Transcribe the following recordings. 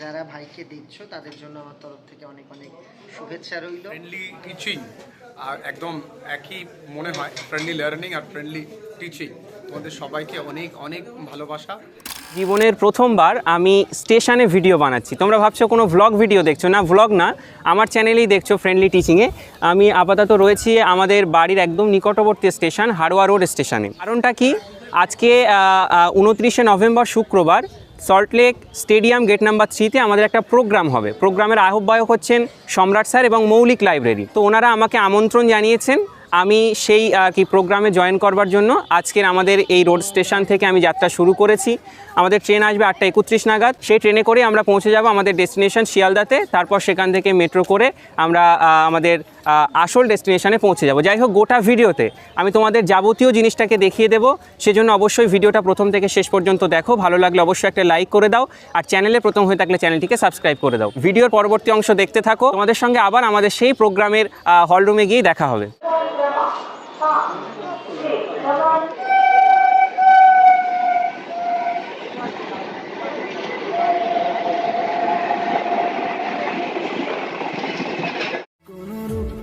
যারা ভাইকে দেখছ তাদের জন্য আমার তরফ থেকে অনেক অনেক শুভেচ্ছা রইল। ফ্রেন্ডলি টিচিং আর একদম একই মনে হয় ফ্রেন্ডলি লার্নিং আর ফ্রেন্ডলি টিচিং তোমাদের সবাইকে অনেক অনেক ভালোবাসা। জীবনের প্রথমবার আমি স্টেশনে ভিডিও বানাচ্ছি। তোমরা ভাবছ কোনো ভ্লগ ভিডিও দেখছ না? ভ্লগ না আমার চ্যানেলেই দেখছ ফ্রেন্ডলি টিচিংয়ে আমি আপাতত রয়েছি আমাদের বাড়ির একদম নিকটবর্তী স্টেশন হাড়োয়া রোড স্টেশনে। কারণটা কি? আজকে উনত্রিশে নভেম্বর শুক্রবার। সল্টলেক স্টেডিয়াম গেট নাম্বার থ্রিতে আমাদের একটা প্রোগ্রাম হবে। প্রোগ্রামের আহ্বায়ক হচ্ছেন সম্রাট স্যার এবং মৌলিক লাইব্রেরি। তো ওনারা আমাকে আমন্ত্রণ জানিয়েছেন আমি সেই কি প্রোগ্রামে জয়েন করবার জন্য আজকের আমাদের এই রোড স্টেশন থেকে আমি যাত্রা শুরু করেছি। আমাদের ট্রেন আসবে আটটা একত্রিশ নাগাদ। সেই ট্রেনে করে আমরা পৌঁছে যাব আমাদের ডেস্টিনেশন শিয়ালদাতে। তারপর সেখান থেকে মেট্রো করে আমরা আমাদের আসল ডেস্টিনেশনে পৌঁছে যাব। যাই হোক, গোটা ভিডিওতে আমি তোমাদের যাবতীয় জিনিসটাকে দেখিয়ে দেবো। সেজন্য অবশ্যই ভিডিওটা প্রথম থেকে শেষ পর্যন্ত দেখো। ভালো লাগলে অবশ্যই একটা লাইক করে দাও। আর চ্যানেলে প্রথম হয়ে থাকলে চ্যানেলটিকে সাবস্ক্রাইব করে দাও। ভিডিওর পরবর্তী অংশ দেখতে থাকো। তোমাদের সঙ্গে আবার আমাদের সেই প্রোগ্রামের হলরুমে গিয়ে দেখা হবে কোন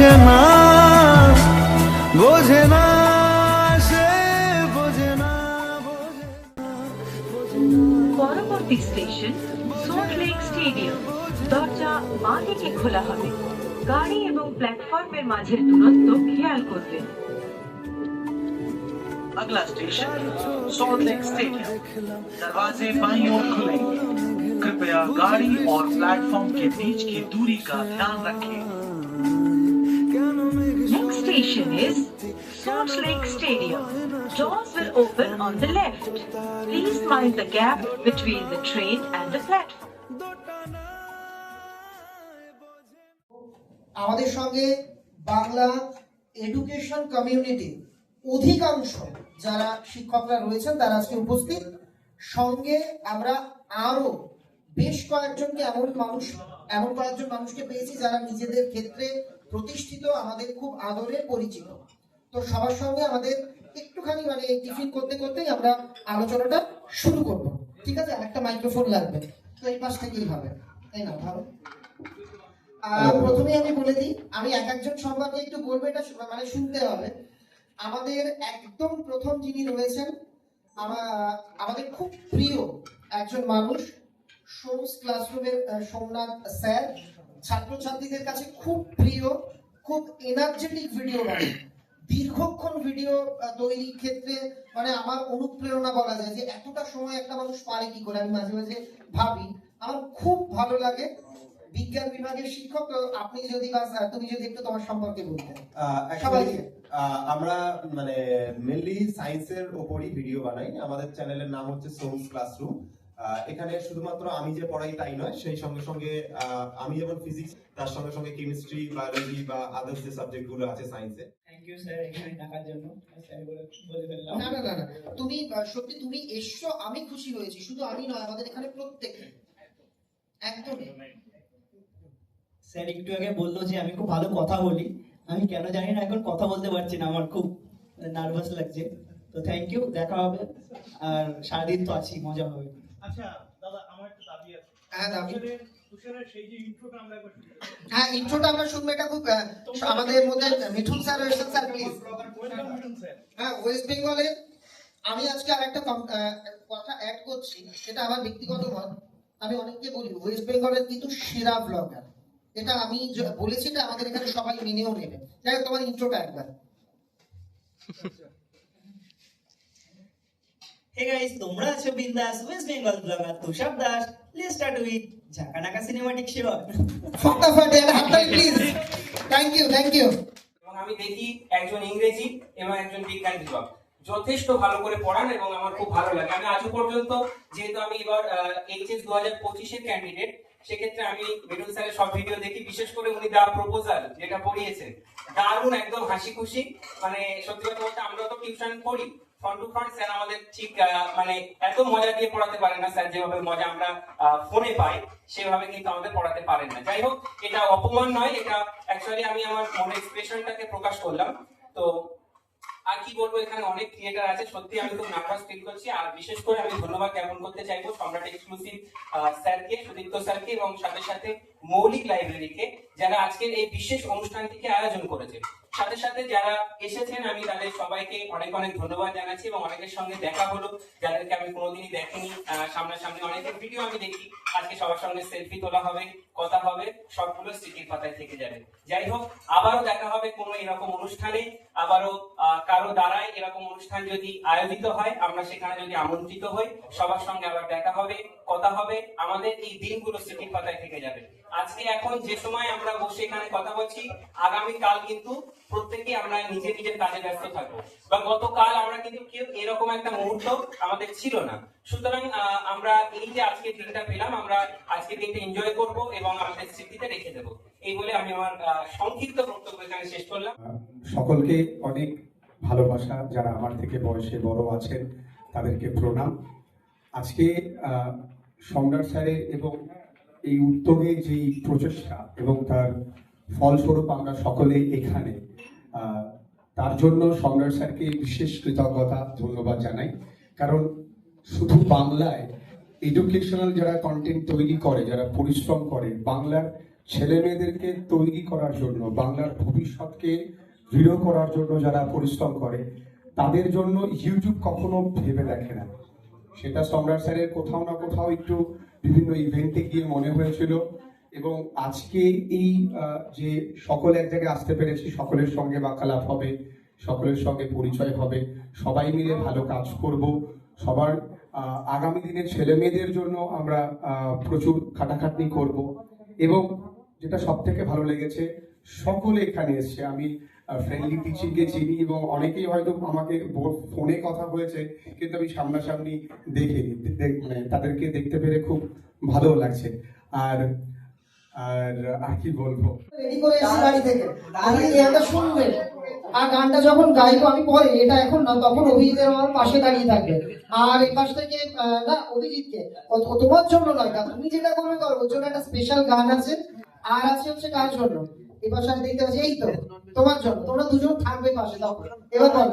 বোঝে না বোঝে না সে বোঝে না বোঝে পরবর্তী স্টেশন সোল্ট লেক স্টেডিয়াম দরজা বাঁ দিকে খোলা হবে গাড়ি এবং প্ল্যাটফর্মের মাঝের দূরত্ব খেয়াল করবেন अगला स्टेशन सॉल्ट लेक स्टेडियम दरवाजे बाई ओर खुलेंगे कृपया गाड़ी और प्लेटफॉर्म के बीच की दूरी का ध्यान रखें Station is Salt Lake Stadium. Doors will open on the left. Please mind the gap between the train and the platform. আমাদের সঙ্গে বাংলা এডুকেশন কমিউনিটি অধিকাংশ যারা শিক্ষকরা রয়েছেন তারা আজকে উপস্থিত সঙ্গে আমরা আরও বেশ কয়েকজনকে এমন মানুষ এমন কয়েকজন মানুষকে পেয়েছি যারা নিজেদের ক্ষেত্রে প্রতিষ্ঠিত আমাদের খুব আদরে পরিচিত। তো সবার সঙ্গে আমাদের একটুখানি মানে টিফিন করতে করতেই আমরা আলোচনাটা শুরু করব। ঠিক আছে? একটা মাইক্রোফোন লাগবে। তো এই পাশ থেকেই হবে? তাই না ভালো? আহ, প্রথমেই আমি বলে দিই আমি এক একজন সম্পর্কে একটু বলব এটা মানে শুনতে হবে। আমাদের একদম প্রথম যিনি রয়েছেন আমা- আমাদের খুব প্রিয় একজন মানুষ সোমস ক্লাসরুমের সোমনাথ স্যার। ছাত্রছাত্রীদের কাছে খুব প্রিয় খুব এনার্জেটিক ভিডিও বানায় দীর্ঘক্ষণ ভিডিও তৈরির ক্ষেত্রে মানে আমার অনুপ্রেরণা বলা যায় যে এতটা সময় একটা মানুষ পারে কি করে আমি মাঝে মাঝে ভাবি। আমার খুব ভালো লাগে। বিজ্ঞান বিভাগের শিক্ষক আপনি যদি বা তুমি যদি একটু তোমার সম্পর্কে বলতেন আহ, সবাইকে। আমরা মানে মেনলি সায়েন্সের ওপরই ভিডিও বানাই। আমাদের চ্যানেলের নাম হচ্ছে সোমস ক্লাসরুম এখানে শুধুমাত্র আমি যে পড়াই তাই নয় সেই সঙ্গে সঙ্গে আমি যেমন ফিজিক্স তার সঙ্গে সঙ্গে কেমিস্ট্রি বায়োলজি বা আদার্স যে সাবজেক্টগুলো আছে সায়েন্সে থ্যাংক ইউ স্যার এখানে ডাকার জন্য। স্যার বলে বলে না না না না তুমি সত্যি তুমি এসছো আমি খুশি হয়েছি। শুধু আমি নয় আমাদের এখানে প্রত্যেকে একদমই স্যার একটু আগে বলল যে আমি খুব ভালো কথা বলি। আমি কেন জানি না এখন কথা বলতে পারছি না। আমার খুব নার্ভাস লাগছে। তো থ্যাংক ইউ দেখা হবে। আর সারাদিন তো আছি মজা হবে। আচ্ছা দাদা আমার একটা দাবি আছে। হ্যাঁ দাবি। তুষারের তুষারের সেই যে ইন্ট্রোটা আমরা একবার হ্যাঁ ইন্ট্রোটা আমরা শুনব এটা খুব আমাদের মধ্যে মিঠুন স্যার রয়েছেন প্লিজ। হ্যাঁ ওয়েস্ট বেঙ্গলে আমি আজকে আরেকটা কম- আহ, কথা অ্যাড করছি সেটা আমার ব্যক্তিগত মত। আমি অনেককে বলি ওয়েস্ট বেঙ্গলের কিন্তু সেরা ব্লগার এটা আমি বলেছি এটা আমাদের এখানে সবাই মেনেও নেবে। যাই হোক তোমার ইন্ট্রোটা একবার। হে গাইস তোমরা আছো বিন্দাস West Bengal blogger Tushar Das. Let's start with Jhakanaka cinematic sure ফটাফট একটা হাততালি please thank you thank you এবং আমি দেখি একজন ইংরেজি এবং একজন বিজ্ঞান বিভাগ। যথেষ্ট ভালো করে পড়ান এবং আমার খুব ভালো লাগে। আমি আজও পর্যন্ত যেহেতু আমি এবার এইচএস দু হাজার পঁচিশের ক্যান্ডিডেট সেক্ষেত্রে আমি মিঠুন স্যারের সব ভিডিও দেখি। বিশেষ করে উনি দা প্রপোজাল যেটা পড়িয়েছেন। দারুণ একদম হাসি খুশি মানে সত্যি কথা বলতে আমরা তো টিউশন পড়ি ফ্রন্ট স্যার আমাদের ঠিক মানে এত মজা দিয়ে পড়াতে পারে না স্যার, যেভাবে মজা আমরা ফোনে পাই, সেভাবে কিন্তু আমাদের পড়াতে পারেন না। যাই হোক, এটা অপমান নয়, এটা অ্যাকচুয়ালি আমি আমার মনের এক্সপ্রেশনটাকে প্রকাশ করলাম। তো আর কি বলব, এখানে অনেক ক্রিয়েটার আছে, সত্যি আমি খুব নার্ভাস ফিল করছি। আর বিশেষ করে আমি ধন্যবাদ জ্ঞাপন করতে চাইব সম্রাট এক্সক্লুসিভ স্যারকে, সুদীপ্ত স্যারকে এবং সাথে সাথে মৌলিক লাইব্রেরিকে যারা আজকের এই বিশেষ অনুষ্ঠানটিকে আয়োজন করেছে সাথে সাথে যারা এসেছেন, আমি তাদের সবাইকে অনেক অনেক ধন্যবাদ জানাচ্ছি এবং অনেকের সঙ্গে দেখা হলো, যাদেরকে আমি কোনোদিনই দেখিনি সামনাসামনি অনেকের ভিডিও আমি দেখি। আজকে সবার সঙ্গে সেলফি তোলা হবে, কথা হবে, সবগুলো স্মৃতির পাতায় থেকে যাবে। যাই হোক, আবারও দেখা হবে কোনো এরকম অনুষ্ঠানে, আবারও কারও দ্বারাই এরকম অনুষ্ঠান যদি আয়োজিত হয়, আমরা সেখানে যদি আমন্ত্রিত হই, সবার সঙ্গে আবার দেখা হবে। কথা হবে, আমাদের এই দিনগুলো স্মৃতির পাতায় থেকে যাবে। আজকে এখন যে সময় আমরা বসে এখানে কথা বলছি, আগামী কাল কিন্তু প্রত্যেকেই আমরা নিজের নিজের কাজে ব্যস্ত থাকব। বা গতকাল আমরা কিন্তু কেউ এরকম একটা মুহূর্ত আমাদের ছিল না। সুতরাং আমরা এই যে আজকে দিনটা পেলাম, আমরা আজকে দিনটা এনজয় করব এবং আমাদের স্মৃতিতে রেখে দেবো। এই বলে আমি আমার সংক্ষিপ্ত বক্তব্য এখানে শেষ করলাম। সকলকে অনেক ভালোবাসা, যারা আমার থেকে বয়সে বড় আছেন, তাদেরকে প্রণাম। আজকে সম্রাট স্যারের এবং এই উদ্যোগে যে প্রচেষ্টা এবং তার ফলস্বরূপ আমরা সকলে এখানে তার জন্য সম্রাট স্যারকে বিশেষ কৃতজ্ঞতা, ধন্যবাদ জানাই। কারণ শুধু বাংলায় এডুকেশনাল যারা কন্টেন্ট তৈরি করে, যারা পরিশ্রম করে, বাংলার ছেলে মেয়েদেরকে তৈরি করার জন্য, বাংলার ভবিষ্যৎকে দৃঢ় করার জন্য যারা পরিশ্রম করে, তাদের জন্য ইউটিউব কখনো ভেবে দেখে না। সেটা সম্রাট স্যারের কোথাও না কোথাও একটু বিভিন্ন ইভেন্টে গিয়ে মনে হয়েছিল। এবং আজকে এই যে সকলে এক জায়গায় আসতে পেরেছি, সকলের সঙ্গে বার্তালাপ হবে, সকলের সঙ্গে পরিচয় হবে, সবাই মিলে ভালো কাজ করব। সবার আগামী দিনের ছেলে মেয়েদের জন্য আমরা প্রচুর খাটাখাটনি করব। এবং যেটা সব থেকে ভালো লেগেছে, সকলে এখানে এসছে। আমি ফ্রেন্ডলি টিচিংকে চিনি এবং অনেকেই হয়তো আমাকে ফোনে কথা হয়েছে কিন্তু আমি সামনাসামনি দেখিনি মানে তাদেরকে দেখতে পেরে খুব ভালো লাগছে। আর আর আর কি বলব? রেডি করে শুনবে। আর গানটা যখন গাইবো, আমি পরে, এটা এখন না, তখন অভিজিতের আমার পাশে দাঁড়িয়ে থাকবে। আর এই পাশ থেকে না, অভিজিৎকে। তোমার জন্য নয় তুমি যেটা করবে করো ওর জন্য একটা স্পেশাল গান আছে। আর আছে হচ্ছে কার জন্য? এবার সাথে দেখতে পাচ্ছি এই তো তোমার জন্য তোমরা দুজন থাকবে পাশে তখন এবার বলো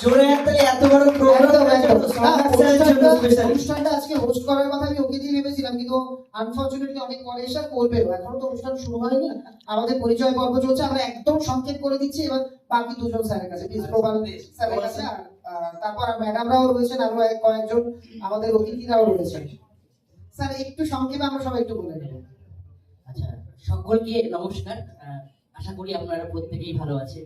জোরে একতালে এত বড় প্রোগ্রাম একদম, একদম। না, জন্য অনুষ্ঠানটা- আজকে হোস্ট করার কথা আমি ওকে দিয়ে ভেবেছিলাম কিন্তু আনফরচুনেটলি অনেক পরে এসে করবে। এখনও তো অনুষ্ঠান শুরু হয়নি। আমাদের পরিচয় পর্ব চলছে আমরা একদম সংক্ষেপ করে দিচ্ছি এবার বাকি দুজন স্যারের কাছে। প্লিজ প্রবাল স্যারের কাছে আহ, তারপর ম্যাডামরাও রয়েছেন আরও এক- কয়েকজন আমাদের অতিথিরাও রয়েছেন। স্যার, একটু সংক্ষেপে আমরা সবাই একটু বলে নেব আচ্ছা সকলকে নমস্কার। আশা করি আপনারা প্রত্যেকেই ভালো আছেন।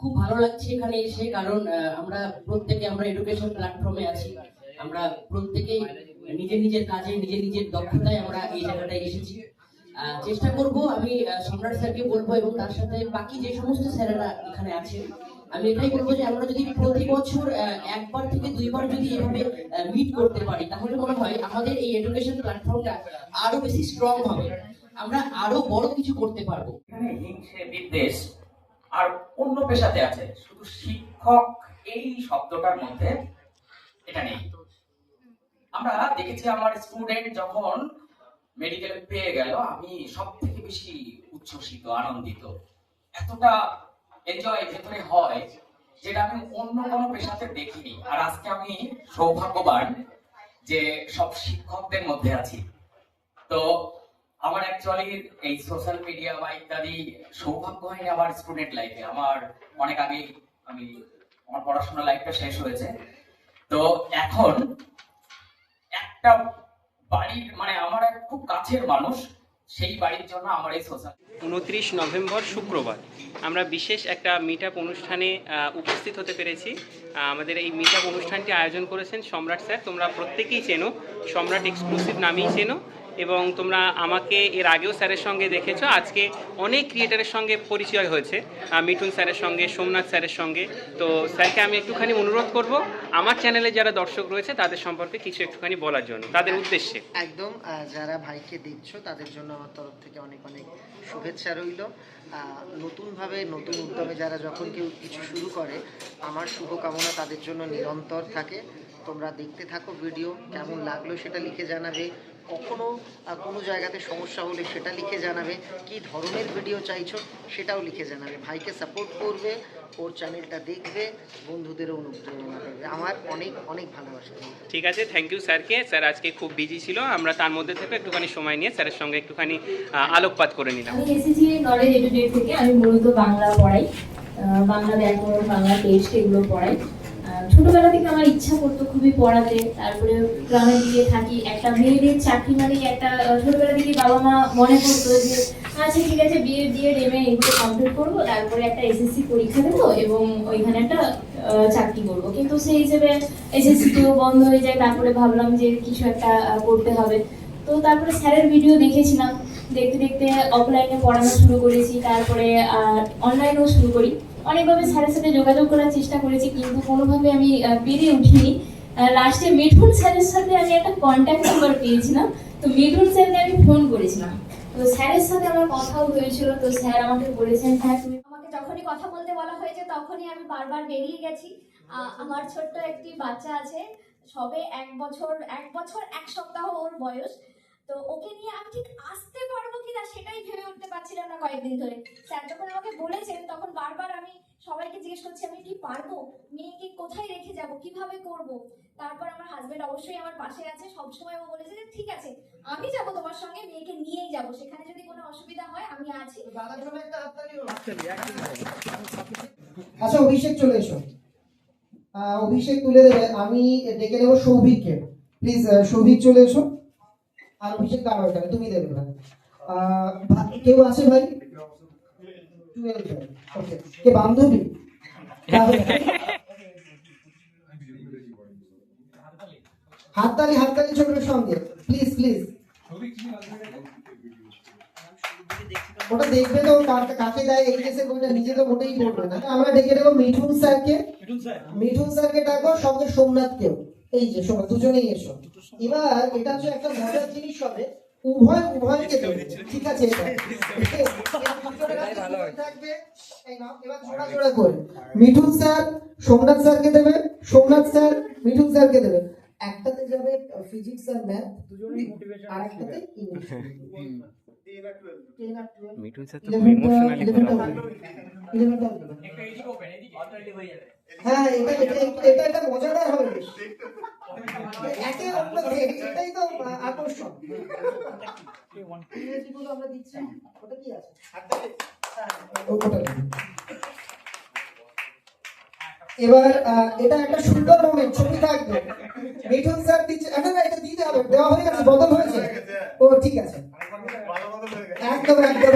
খুব ভালো লাগছে এখানে এসে কারণ আমরা প্রত্যেকে আমরা এডুকেশন প্ল্যাটফর্মে আছি। আমরা প্রত্যেকেই নিজের নিজের কাজে, নিজের নিজের দক্ষতায় আমরা এই জায়গাটায় এসেছি। চেষ্টা করব আমি সম্রাট স্যারকে বলব এবং তার সাথে বাকি যে সমস্ত স্যারেরা এখানে আছেন আমি এটাই বলব যে আমরা যদি প্রতি বছর একবার থেকে দুইবার যদি এভাবে মিট করতে পারি, তাহলে মনে হয় আমাদের এই এডুকেশন প্ল্যাটফর্মটা আরও বেশি স্ট্রং হবে। আমরা আরও বড় কিছু করতে পারব। হিংসে বিদ্বেষ আর অন্য পেশাতে আছে, শুধু শিক্ষক এই শব্দটার মধ্যে এটা নেই। আমরা দেখেছি আমার স্টুডেন্ট যখন মেডিকেলে পেয়ে গেল, আমি সব থেকে বেশি উচ্ছ্বসিত, আনন্দিত। এতটা এনজয় হয়, যেটা আমি অন্য কোনো পেশাতে দেখিনি। আর আজকে আমি সৌভাগ্যবান যে সব শিক্ষকদের মধ্যে আছি। তো আমার অ্যাকচুয়ালি এই সোশ্যাল মিডিয়া বা ইত্যাদি সৌভাগ্য হয়নি আমার স্টুডেন্ট লাইফে আমার অনেক আগে আমি আমার পড়াশোনা লাইফটা শেষ হয়েছে। তো এখন একটা বাড়ির মানে আমার খুব কাছের মানুষ সেই বাড়ির জন্য আমার এই সোশ্যাল উনত্রিশ নভেম্বর শুক্রবার। আমরা বিশেষ একটা মিট অনুষ্ঠানে উপস্থিত হতে পেরেছি। আমাদের এই মিট অনুষ্ঠানটি আয়োজন করেছেন সম্রাট স্যার। তোমরা প্রত্যেকেই চেনো। সম্রাট এক্সক্লুসিভ নামেই চেনো। এবং তোমরা আমাকে এর আগেও স্যারের সঙ্গে দেখেছ। আজকে অনেক ক্রিয়েটারের সঙ্গে পরিচয় হয়েছে মিঠুন স্যারের সঙ্গে, সোমনাথ স্যারের সঙ্গে। তো স্যারকে আমি একটুখানি অনুরোধ করব, আমার চ্যানেলে যারা দর্শক রয়েছে, তাদের সম্পর্কে কিছু একটুখানি বলার জন্য, তাদের উদ্দেশ্যে। একদম যারা ভাইকে দেখছ, তাদের জন্য আমার তরফ থেকে অনেক অনেক শুভেচ্ছা রইল। নতুনভাবে, নতুন উদ্যমে যারা যখন কেউ কিছু শুরু করে, আমার শুভকামনা তাদের জন্য নিরন্তর থাকে। তোমরা দেখতে থাকো ভিডিও, কেমন লাগল সেটা লিখে জানাবে। কখনো কোনো জায়গাতে সমস্যা হলে সেটা লিখে জানাবে কি ধরনের ভিডিও চাইছো সেটাও লিখে জানাবে। ভাইকে সাপোর্ট করবে ওর চ্যানেলটা দেখবে বন্ধুদেরও অনুপ্রেরণা দেবে। আমার অনেক অনেক ভালোবাসা। ঠিক আছে থ্যাংক ইউ স্যারকে। স্যার আজকে খুব বিজি ছিল আমরা তার মধ্যে থেকে একটুখানি সময় নিয়ে স্যারের সঙ্গে একটুখানি আলোকপাত করে নিলাম। আমি এসেছি নলেজ এডুকেট থেকে আমি মূলত বাংলা পড়াই বাংলা ব্যাকরণ বাংলা টেস্ট এগুলো পড়াই। ছোটবেলা থেকে আমার ইচ্ছা করতো খুবই পড়াতে। তারপরে গ্রামের দিকে থাকি, একটা মেয়েদের চাকরি মানে একটা ছোটবেলা থেকে বাবা মা মনে করতো যে আচ্ছা ঠিক আছে, বিয়ে দিয়ে এম এগুলো কমপ্লিট করব, তারপরে একটা এসএসসি পরীক্ষা দেবো এবং ওইখানে একটা চাকরি করব। কিন্তু সেই হিসেবে এসএসসিটিও বন্ধ হয়ে যায়, তারপরে ভাবলাম যে কিছু একটা করতে হবে। তো তারপরে স্যারের ভিডিও দেখেছিলাম। দেখতে দেখতে অফলাইনে পড়ানো শুরু করেছি, তারপরে অনলাইনেও শুরু করি। অনেকভাবে স্যারের সাথে যোগাযোগ করার চেষ্টা করেছি, কিন্তু কোনোভাবে আমি পেরে উঠিনি। লাস্টে মিঠুন স্যারের সাথে আমি একটা কন্ট্যাক্ট নাম্বার পেয়েছিলাম। তো মিঠুন স্যারকে আমি ফোন করেছিলাম। তো স্যারের সাথে আমার কথাও হয়েছিল। তো স্যার আমাকে বলেছেন হ্যাঁ তুমি আমাকে যখনই কথা বলতে বলা হয়েছে, তখনই আমি বারবার বেরিয়ে গেছি। আমার ছোট্ট একটি বাচ্চা আছে। সবে এক বছর এক বছর, এক সপ্তাহ ওর বয়স। তো ওকে নিয়ে আমি ঠিক আসতে পারব কিনা সেটাই ভেবে উঠতে পারছিলাম না কয়েকদিন ধরে। স্যার যখন আমাকে বলেছেন তখন বারবার আমি সবাইকে জিজ্ঞেস করছি আমি কি পারব? মেয়েকে কোথায় রেখে যাব? কীভাবে করব? তারপর আমার হাজবেন্ড অবশ্যই আমার পাশে আছে। সবসময় ও বলেছে যে ঠিক আছে আমি যাব তোমার সঙ্গে মেয়েকে নিয়েই যাব। সেখানে যদি কোনো অসুবিধা হয় আমি আছি। আচ্ছা অভিষেক চলে এসো। অভিষেক তুলে দেবে। আমি ডেকে নেব সৌভিককে। প্লিজ সৌভিক চলে এসো। আর অভিষেক দাঁড়াও এখানে তুমি দেবে ভাই। কেউ আছে ভাই? ওকে কে বান্ধবী? হাততালি হাততালি ছোটর সঙ্গে। প্লিজ প্লিজ ওটা দেখবে তো কার- কাকে দেয় এই কেসে কোনটা নিজে তো মোটেই করবে না। আমরা ডেকে নেব মিঠুন স্যারকে। মিঠুন স্যারকে ডাকো সঙ্গে সোমনাথকেও। এই যে সোমনাথ দুজনেই এসো। এবার এটা হচ্ছে একটা মজার জিনিস হবে। উভয় উভয়কে দেবে ঠিক আছে এটা থাকবে। এই নাও এবার জোড়া জোড়া করে। মিঠুন স্যার সোমনাথ স্যারকে দেবে। সোমনাথ স্যার মিঠুন স্যারকে দেবে। একটাতে যাবে ফিজিক্স আর ম্যাথ আর একটাতে ইংলিশ মিঠুন স্যার তো ইমোশনালি eleven, eleven, হ্যাঁ এটা এটা এটা একটা মজাদার হবে। এটাই তো আকর্ষণ। ইংরেজিগুলো আমরা দিচ্ছি ওটা কি আছে ও- এবার এটা একটা সুন্দর মোমেন্ট ছবি থাকবে। মিঠুন স্যার দিচ্ছে না এটা দিতে হবে দেওয়া হয়ে গেছে বদল হয়েছে। ও ঠিক আছে। একদম একদম।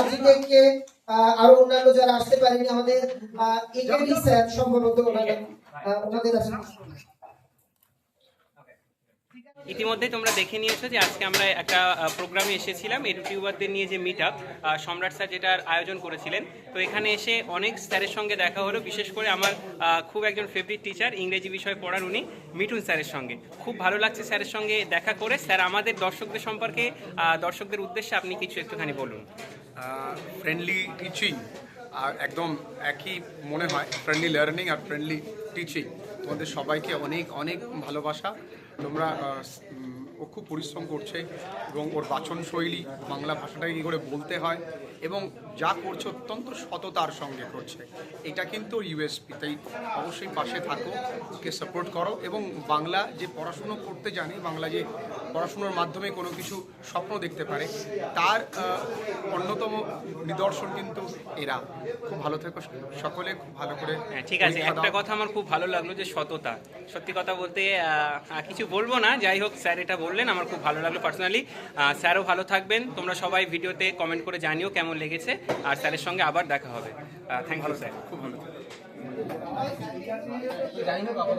আজকে আরও অন্যান্য যারা আসতে পারেনি আমাদের একেডি স্যার সম্ভবত ওনারা ওনাদের আছে ইতিমধ্যে তোমরা দেখে নিয়েছো যে আজকে আমরা একটা প্রোগ্রামে এসেছিলাম ইউটিউবারদের নিয়ে যে মিট আপ সম্রাট স্যার যেটার আয়োজন করেছিলেন। তো এখানে এসে অনেক স্যারের সঙ্গে দেখা হলো, বিশেষ করে আমার খুব একজন ফেভারিট টিচার ইংরেজি বিষয় পড়ার উনি, মিঠুন স্যারের সঙ্গে। খুব ভালো লাগছে স্যারের সঙ্গে দেখা করে। স্যার, আমাদের দর্শকদের সম্পর্কে দর্শকদের উদ্দেশ্যে আপনি কিছু একটুখানি বলুন। ফ্রেন্ডলি টিচিং আর একদম একই মনে হয় ফ্রেন্ডলি লার্নিং আর ফ্রেন্ডলি টিচিং তোমাদের সবাইকে অনেক অনেক ভালোবাসা। তোমরা ও খুব পরিশ্রম করছে এবং ওর বাচনশৈলী বাংলা ভাষাটাকে কী করে বলতে হয় এবং যা করছে অত্যন্ত সততার সঙ্গে করছে। এটা কিন্তু ইউএসপি তাই অবশ্যই পাশে থাকো, ওকে সাপোর্ট করো এবং বাংলা যে পড়াশুনো করতে জানে, বাংলা যে পড়াশুনোর মাধ্যমে কোনো কিছু স্বপ্ন দেখতে পারে তার অন্যতম নিদর্শন কিন্তু এরা। খুব ভালো থেকো সকলে খুব ভালো করে হ্যাঁ ঠিক আছে। একটা কথা আমার খুব ভালো লাগল যে সততা। সত্যি কথা বলতে কিছু বলব না। যাই হোক স্যার এটা বললেন আমার খুব ভালো লাগল পার্সোনালি স্যারও ভালো থাকবেন। তোমরা সবাই ভিডিওতে কমেন্ট করে জানিও কেমন লেগেছে। আর স্যারের সঙ্গে আবার দেখা হবে। থ্যাংক ইউ স্যার খুব ভালো থেকো। জানি না বাবা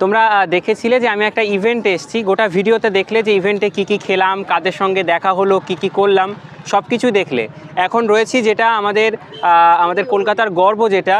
তোমরা দেখেছিলে যে আমি একটা ইভেন্টে এসেছি। গোটা ভিডিওতে দেখলে যে ইভেন্টে কি কি খেলাম, কাদের সঙ্গে দেখা হলো, কি কি করলাম সব কিছু দেখলে। এখন রয়েছি যেটা আমাদের আমাদের কলকাতার গর্ব যেটা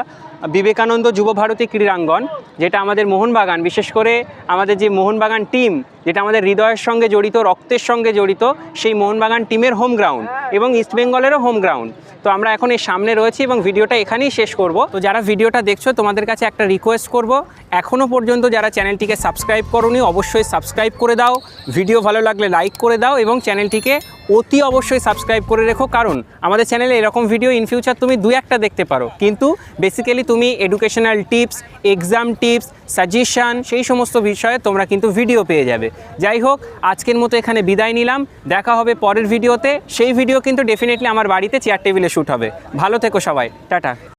বিবেকানন্দ যুব ভারতী ক্রীড়াঙ্গন যেটা আমাদের মোহনবাগান বিশেষ করে আমাদের যে মোহনবাগান টিম যেটা আমাদের হৃদয়ের সঙ্গে জড়িত রক্তের সঙ্গে জড়িত সেই মোহনবাগান টিমের হোম গ্রাউন্ড এবং ইস্টবেঙ্গলেরও হোম গ্রাউন্ড তো আমরা এখন এই সামনে রয়েছি এবং ভিডিওটা এখানেই শেষ করব। তো যারা ভিডিওটা দেখছ তোমাদের কাছে একটা রিকোয়েস্ট করব। এখনও পর্যন্ত যারা চ্যানেলটিকে সাবস্ক্রাইব করোনি অবশ্যই সাবস্ক্রাইব করে দাও। ভিডিও ভালো লাগলে লাইক করে দাও এবং চ্যানেলটিকে অতি অবশ্যই সাবস্ক্রাইব করে রেখো। কারণ আমাদের চ্যানেলে এরকম ভিডিও ইন ফিউচার তুমি দু একটা দেখতে পারো। কিন্তু বেসিক্যালি তুমি educational tips exam tips suggestion সেই সমস্ত বিষয়ে তোমরা কিন্তু ভিডিও পেয়ে যাবে। যাই হোক, আজকের মতো এখানে বিদায় নিলাম। দেখা হবে পরের ভিডিওতে সেই ভিডিও কিন্তু ডেফিনেটলি আমার বাড়িতে চেয়ার টেবিলে শ্যুট হবে। ভালো থেকো সবাই। টাটা।